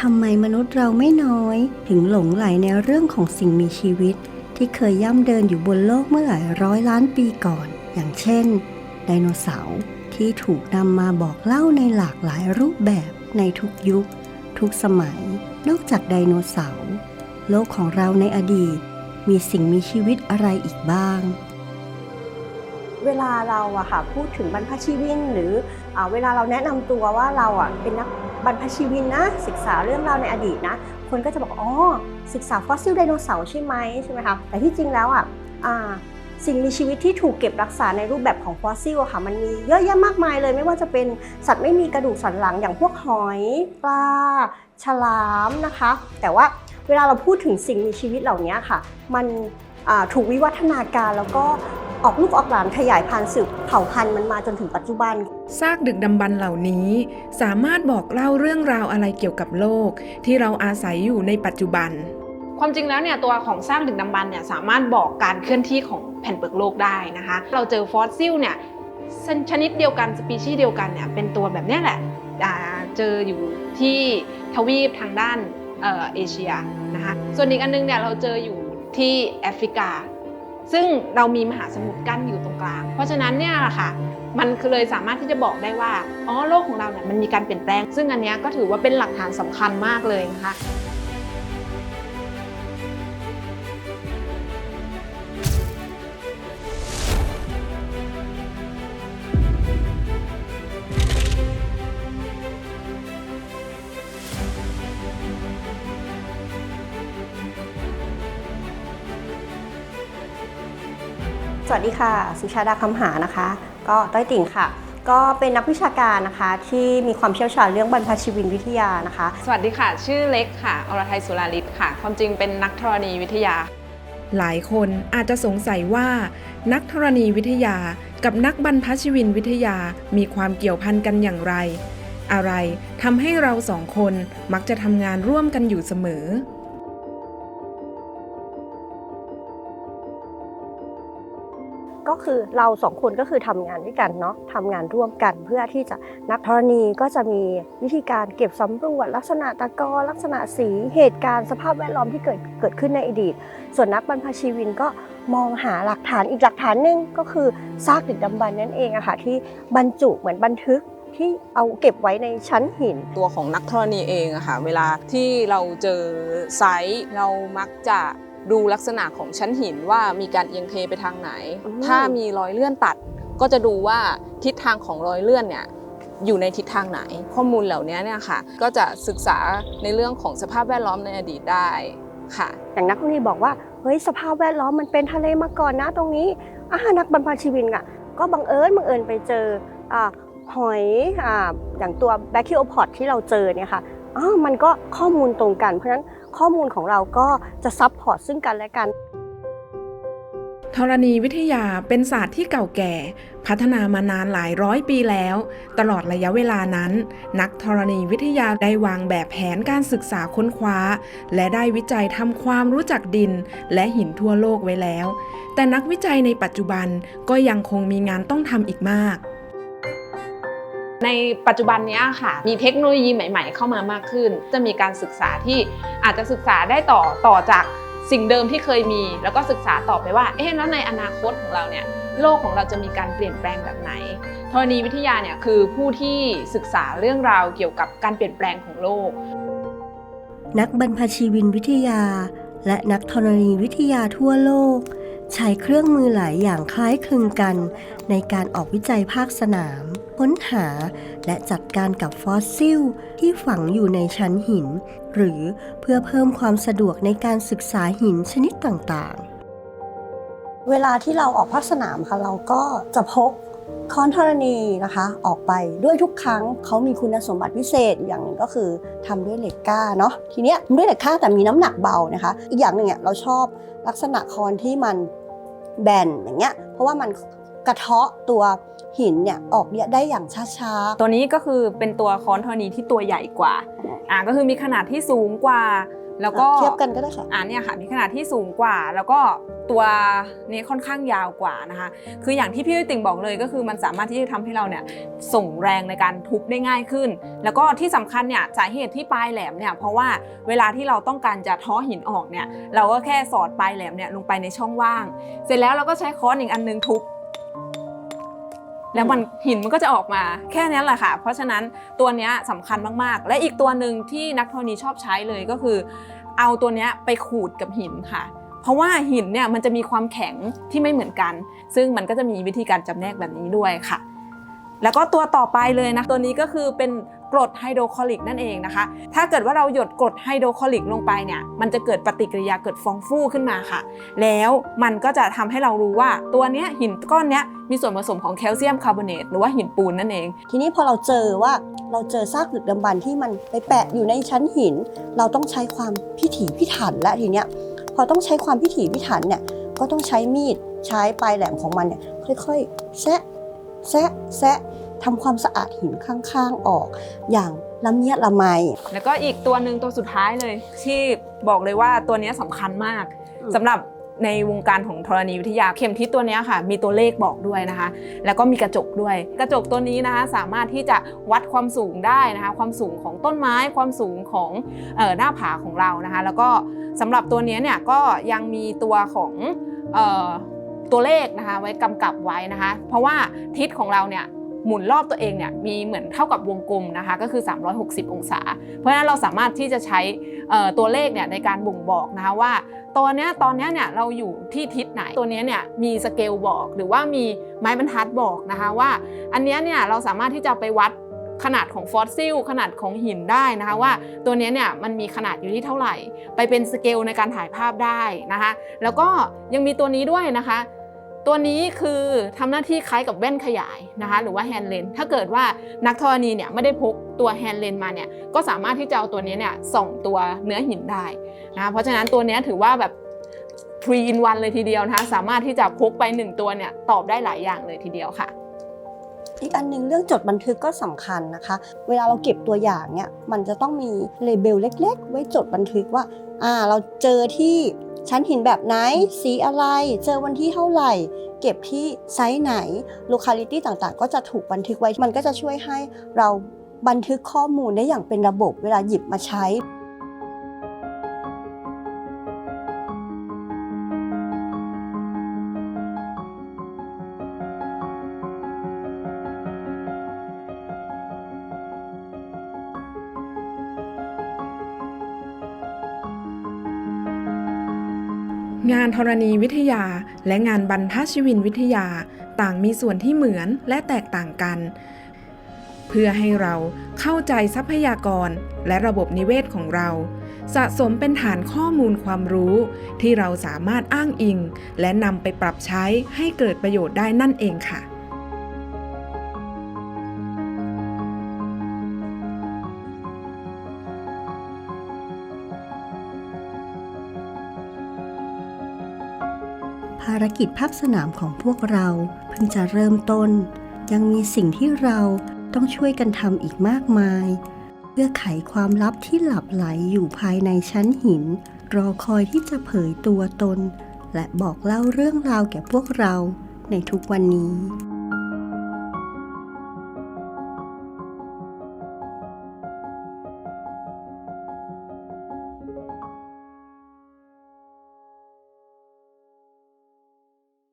ทำไมมนุษย์เราไม่น้อย ถึงหลงไหลในเรื่องของสิ่งมีชีวิต ที่เคยย่ำเดินอยู่บนโลกเมื่อหลายร้อยล้านปีก่อน อย่างเช่น ไดโนเสาร์ที่ถูกนำมาบอกเล่าในหลากหลายรูปแบบในทุกยุค ทุกสมัย นอกจากไดโนเสาร์โลกของเราในอดีต มีสิ่งมีชีวิตอะไรอีกบ้างเวลาเราอะค่ะพูดถึงบรรพชีวินหรืออเวลาเราแนะนำตัวว่าเราอะเป็นนัก บรรพชีวินนะ ศึกษาเรื่องราวในอดีตนะ คนก็จะบอกอ๋อศึกษาฟอสซิลไดโนเสาร์ใช่ไหมใช่ไหมคะแต่ที่จริงแล้วอะอ่าสิ่งมีชีวิตที่ถูกเก็บรักษาในรูปแบบของฟอสซิลอะค่ะมันมีเยอะแยะมากมายเลย ไม่ว่าจะเป็นสัตว์ไม่มีกระดูกสันหลังอย่างพวกหอยปลาฉลามนะคะ แต่ว่าเวลาเราพูดถึงสิ่งมีชีวิตเหล่านี้ค่ะ มันถูกวิวัฒนาการแล้วก็ออกลูกออกหลานขยายพันธุ์สืบเผ่าพันธุ์มันมาจนถึงปัจจุบัน ซากดึกดำบรรพ์เหล่านี้ สามารถบอกเล่าเรื่องราวอะไรเกี่ยวกับโลก ที่เราอาศัยอยู่ในปัจจุบัน ความจริงแล้วเนี่ยตัวของซากดึกดำบรรพ์เนี่ยสามารถบอกการเคลื่อนที่ของแผ่นเปลือกโลกได้นะคะ เราเจอฟอสซิลเนี่ยชนิดเดียวกันสปีชีส์เดียวกันเนี่ยเป็นตัวแบบนี้แหละเจออยู่ที่ทวีปทางด้านเออเอเชียนะคะ ส่วนอีกอันนึงเนี่ยเราเจออยู่ที่แอฟริกา ซึ่งเรามีมหาสมุทรกั้นอยู่ตรงกลาง เพราะฉะนั้นเนี่ยค่ะ มันคือเลยสามารถที่จะบอกได้ว่าอ๋อโลกของเราเนี่ยมันมีการเปลี่ยนแปลง ซึ่งอันนี้ก็ถือว่าเป็นหลักฐานสำคัญมากเลยนะคะสวัสดีค่ะ สุชาดาคำหานะคะ ก็ต้อยติ่งค่ะ ก็เป็นนักวิชาการนะคะที่มีความเชี่ยวชาญเรื่องบรรพชีวินวิทยานะคะ สวัสดีค่ะ ชื่อเล็กค่ะ อรไทยสุราลิศค่ะ ความจริงเป็นนักธรณีวิทยา หลายคนอาจจะสงสัยว่า นักธรณีวิทยากับนักบรรพชีวินวิทยามีความเกี่ยวพันกันอย่างไร อะไรทำให้เราสองคนมักจะทำงานร่วมกันอยู่เสมอ ก็คือเราสองคนก็คือทำงานด้วยกันเนาะทำงานร่วมกันเพื่อที่จะนักธรณีก็จะมีวิธีการเก็บสำรวจ ลักษณะตะกอลักษณะสีเหตุการณ์สภาพแวดล้อมที่เกิดเกิดขึ้นในอดีต ส่วนนักบรรพชีวินก็มองหาหลักฐานอีกหลักฐานหนึ่งก็คือซากดึกดำบรรนั่นเองอะค่ะที่บรรจุเหมือนบันทึกที่เอาเก็บไว้ในชั้นหินตัวของนักธรณีเองอะค่ะเวลาที่เราเจอไซต์เรามักจะ ดูลักษณะของชั้นหินว่ามีการเอียงเทไปทางไหนอืมถ้ามีรอยเลื่อนตัด ก็จะดูว่าทิศทางของรอยเลื่อนเนี่ยอยู่ในทิศทางไหน ข้อมูลเหล่านี้เนี่ยค่ะ ก็จะศึกษาในเรื่องของสภาพแวดล้อมในอดีตได้ค่ะ อย่างนักธรณีบอกว่าเฮ้ยสภาพแวดล้อมมันเป็นทะเลมาก่อนนะตรงนี้อ่านักบรรพชีวินอะก็บังเอิญบังเอิญไปเจออ่าหอยอ่าอย่างตัวแบค i ิโอพอดที่เราเจอเนี่ยค่ะอ๋อมันก็ข้อมูลตรงกันเพราะฉะนั้น ข้อมูลของเราก็จะซับพอร์ตซึ่งกันและกันธรณีวิทยาเป็นศาสตร์ที่เก่าแก่ พัฒนามานานหลายร้อยปีแล้ว ตลอดระยะเวลานั้น นักธรณีวิทยาได้วางแบบแผนการศึกษาค้นคว้า และได้วิจัยทำความรู้จักดินและหินทั่วโลกไว้แล้ว แต่นักวิจัยในปัจจุบันก็ยังคงมีงานต้องทำอีกมาก ในปัจจุบันนี้ค่ะ มีเทคโนโลยีใหม่ ๆ เข้ามามากขึ้น จะมีการศึกษาที่อาจจะศึกษาได้ต่อต่อจากสิ่งเดิมที่เคยมี แล้วก็ศึกษาต่อไปว่าเอ๊ะแล้วในอนาคตของเราเนี่ยโลกของเราจะมีการเปลี่ยนแปลงแบบไหนธรณีวิทยาเนี่ยคือผู้ที่ศึกษาเรื่องราวเกี่ยวกับการเปลี่ยนแปลงของโลก นักบรรพชีวินวิทยา และนักธรณีวิทยาทั่วโลก ใช้เครื่องมือหลายอย่างคล้ายคลึงกัน ในการออกวิจัยภาคสนาม ค้นหาและจัดการกับฟอสซิล ที่ฝังอยู่ในชั้นหิน หรือเพื่อเพิ่มความสะดวกในการศึกษาหินชนิดต่างๆ เวลาที่เราออกภาคสนามค่ะเราก็จะพกค้อนธรณีนะคะออกไปด้วยทุกครั้งเขามีคุณสมบัติพิเศษอย่างหนึ่งก็คือทำด้วยเหล็กกล้าเนาะทีเนี้ยด้วยเหล็กกล้าแต่มีน้ำหนักเบานะคะ อีกอย่างหนึ่งเนี่ยเราชอบลักษณะค้อนที่มัน แบนอย่างเงี้ยเพราะว่ามันกระเทาะตัวหินเนี่ยออกเนี่ยได้อย่างช้าๆ ตัวนี้ก็คือเป็นตัวค้อนธรณีที่ตัวใหญ่กว่าอ่าก็คือมีขนาดที่สูงกว่า แล้วก็เทียบกันก็ได้ค่ะอ่าเนี่ยค่ะมีขนาดที่สูงกว่า แล้วก็ตัวนี้ค่อนข้างยาวกว่านะคะ คืออย่างที่พี่ติ่งบอกเลยก็คือมันสามารถที่จะทำให้เราเนี่ยส่งแรงในการทุบได้ง่ายขึ้น แล้วก็ที่สำคัญเนี่ยสาเหตุที่ปลายแหลมเนี่ยเพราะว่าเวลาที่เราต้องการจะท้อหินออกเนี่ยเราก็แค่สอดปลายแหลมเนี่ยลงไปในช่องว่าง เสร็จแล้วเราก็ใช้ค้อนอีกอันนึงทุบ แล้วมันหินมันก็จะออกมาแค่นั้นแหละค่ะ เพราะฉะนั้นตัวเนี้ยสำคัญมากๆ และอีกตัวหนึ่งที่นักธรณีชอบใช้เลยก็คือ เอาตัวเนี้ยไปขูดกับหินค่ะ เพราะว่าหินเนี่ยมันจะมีความแข็งที่ไม่เหมือนกัน ซึ่งมันก็จะมีวิธีการจำแนกแบบนี้ด้วยค่ะ แล้วก็ตัวต่อไปเลยนะตัวนี้ก็คือเป็น กรดไฮโดรคลอริกนั่นเองนะคะ ถ้าเกิดว่าเราหยดกรดไฮโดรคลอริกลงไปเนี่ย มันจะเกิดปฏิกิริยาเกิดฟองฟูขึ้นมาค่ะ แล้วมันก็จะทำให้เรารู้ว่าตัวเนี้ยหินก้อนเนี้ยมีส่วนผสมของแคลเซียมคาร์บอเนตหรือว่าหินปูนนั่นเอง ทีนี้พอเราเจอว่าเราเจอซากดึกดำบรรที่มันไปแปะอยู่ในชั้นหิน เราต้องใช้ความพิถีพิถันและทีเนี้ยพอต้องใช้ความพิถีพิถันเนี่ยก็ต้องใช้มีดใช้ปลายแหลมของมันเนี่ยค่อยๆแซะแซะแซะ ทำความสะอาดหินข้างๆออก อย่างละเมียดละไม แล้วก็อีกตัวหนึ่งตัวสุดท้ายเลย ที่บอกเลยว่าตัวเนี้ยสำคัญมากอืมสำหรับในวงการของธรณีวิทยาเข็มทิศตัวเนี้ยค่ะ มีตัวเลขบอกด้วยนะคะ แล้วก็มีกระจกด้วย กระจกตัวนี้นะคะสามารถที่จะวัดความสูงได้นะคะ ความสูงของต้นไม้ความสูงของเอ่อหน้าผาของเรานะคะ แล้วก็สำหรับตัวเนี้ยเนี่ยก็ยังมีตัวของเอ่อตัวเลขนะคะ ไว้กำกับไว้นะคะ เพราะว่าทิศของเราเนี่ย หมุนรอบตัวเองเนี่ยมีเหมือนเท่ากับวงกลมนะคะก็คือ 360 องศา เพราะฉะนั้นเราสามารถที่จะใช้ตัวเลขเนี่ยในการบ่งบอกนะคะว่าตัวเนี้ยตอนเนี้ยเนี่ยเราอยู่ที่ทิศไหนตัวเนี้ยเนี่ยมีสเกลบอกหรือว่ามีไม้บรรทัดบอกนะคะว่า อันเนี้ยเนี่ยเราสามารถที่จะไปวัดขนาดของฟอสซิลขนาดของหินได้นะคะว่าตัวนี้เนี่ยมันมีขนาดอยู่ที่เท่าไหร่ ไปเป็นสเกลในการถ่ายภาพได้นะคะแล้วก็ยังมีตัวนี้ด้วยนะคะ ตัวนี้คือทำหน้าที่คล้ายกับแว่นขยายนะคะหรือว่าแฮนด์เลนถ้าเกิดว่านักธรณีเนี่ยไม่ได้พกตัวแฮนด์เลนมาเนี่ยก็สามารถที่จะเอาตัวนี้เนี่ยส่องตัวเนื้อหินได้นะะเพราะฉะนั้นตัวนี้ถือว่าแบบ3 in 1เลยทีเดียวนะคะสามารถที่จะพกไป 1 ตัวเนี่ยตอบได้หลายอย่างเลยทีเดียวค่ะ อีกอันหนึ่งเรื่องจดบันทึกก็สำคัญนะคะ เวลาเราเก็บตัวอย่างเนี่ยมันจะต้องมีเลเบลเล็ก ๆ ไว้จดบันทึกว่าอ่าเราเจอที่ ชั้นหินแบบไหน สีอะไร เจอวันที่เท่าไหร่ เก็บที่ไซส์ไหน locality ต่างๆ ก็จะถูกบันทึกไว้ มันก็จะช่วยให้เราบันทึกข้อมูลได้อย่างเป็นระบบเวลาหยิบมาใช้ งานธรณีวิทยาและงานบรรพชีวินวิทยาต่างมีส่วนที่เหมือนและแตกต่างกัน เพื่อให้เราเข้าใจทรัพยากรและระบบนิเวศของเรา สะสมเป็นฐานข้อมูลความรู้ ที่เราสามารถอ้างอิง และนำไปปรับใช้ให้เกิดประโยชน์ได้นั่นเองค่ะ ภารกิจภาคสนามของพวกเราเพิ่งจะเริ่มต้น ยังมีสิ่งที่เราต้องช่วยกันทำอีกมากมาย เพื่อไขความลับที่หลับไหลอยู่ภายในชั้นหิน รอคอยที่จะเผยตัวตน และบอกเล่าเรื่องราวแก่พวกเราในทุกวันนี้